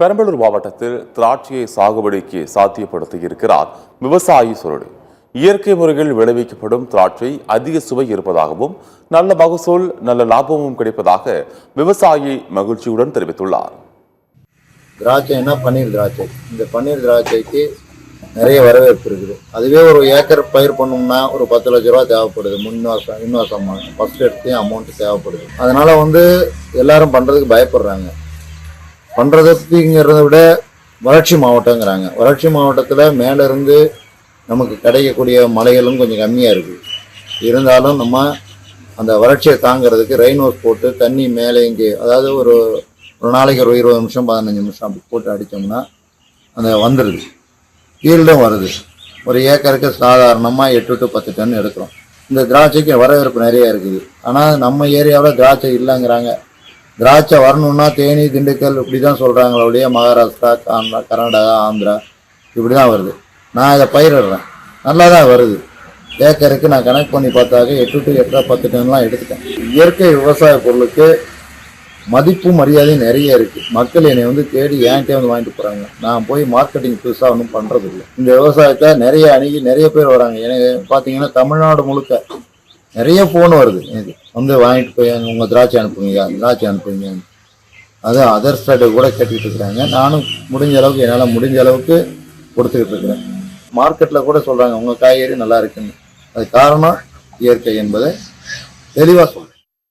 பெரம்பலூர் மாவட்டத்தில் திராட்சையை சாகுபடிக்கு சாத்தியப்படுத்தி இருக்கிறார் விவசாயி சுருடு இயற்கை முறையில் விளைவிக்கப்படும் திராட்சை அதிக சுவை இருப்பதாகவும் நல்ல மகசூல் நல்ல லாபமும் கிடைப்பதாக விவசாயி மகிழ்ச்சியுடன் தெரிவித்துள்ளார். திராட்சைன்னா பன்னீர் திராட்சை? இந்த பன்னீர் திராட்சைக்கு நிறைய வரவேற்பு இருக்குது. அதுவே ஒரு ஏக்கர் பயிர் பண்ணோம்னா ஒரு பத்து லட்ச ரூபா தேவைப்படுது. முன்வாசம் இன்வாசம் ஃபர்ஸ்ட் எடுத்து அமௌண்ட் தேவைப்படுது. அதனால வந்து எல்லாரும் பண்ணுறதுக்கு பயப்படுறாங்க. பண்ணுறதுங்கிறத விட வறட்சி மாவட்டங்கிறாங்க. வறட்சி மாவட்டத்தில் மேலேருந்து நமக்கு கிடைக்கக்கூடிய மலைகளும் கொஞ்சம் கம்மியாக இருக்குது இருந்தாலும் நம்ம அந்த வறட்சியை தாங்கிறதுக்கு ரெயின் ஹவுஸ் போட்டு தண்ணி மேலே இங்கே அதாவது ஒரு ஒரு நாளைக்கு ஒரு இருபது நிமிஷம் பதினஞ்சு நிமிஷம் அப்படி போட்டு அடித்தோம்னா அந்த வந்துடுது ஈல்டும் வருது. ஒரு ஏக்கருக்கு சாதாரணமாக எட்டு டு பத்து டன் எடுக்கிறோம். இந்த திராட்சைக்கு வரவேற்பு நிறைய இருக்குது. ஆனால் நம்ம ஏரியாவில் திராட்சை இல்லைங்கிறாங்க. திராட்சை வரணும்னா தேனி திண்டுக்கல் இப்படி தான் சொல்கிறாங்களே ஒழிய மகாராஷ்டிரா ஆந்திரா கர்நாடகா ஆந்திரா இப்படி தான் வருது. நான் இதை பயிரிடுறேன். நல்லா தான் வருது. ஏக்கருக்கு நான் கணக்கு பண்ணி பார்த்தாக்க எட்டு டு எட்டரை பத்து டன்லாம் எடுத்துட்டேன். இயற்கை விவசாய பொருளுக்கு மதிப்பு மரியாதையும் நிறைய இருக்குது மக்கள் என்னை வந்து தேடி ஏன்ட்டே வந்து வாங்கிட்டு போகிறாங்க நான் போய் மார்க்கெட்டிங் புதுசாக ஒன்றும் பண்ணுறது இல்லை இந்த விவசாயத்தை நிறைய அணுகி நிறைய பேர் வராங்க. எனக்கு பார்த்தீங்கன்னா தமிழ்நாடு முழுக்க நிறைய ஃபோன் வருது எனக்கு. வந்து வாங்கிட்டு போய் உங்கள் திராட்சை அனுப்புங்க திராட்சை அனுப்புங்க. அது அதர் ஸ்டேட்டை கூட கேட்டுக்கிட்டு இருக்கிறாங்க. நானும் முடிஞ்ச அளவுக்கு என்னால் முடிஞ்ச அளவுக்கு கொடுத்துக்கிட்டு இருக்கிறேன். மார்க்கெட்டில் கூட சொல்கிறாங்க உங்கள் காய்கறி நல்லா இருக்குன்னு. அது காரணம் இயற்கை என்பதை தெளிவாக சொல்கிறேன்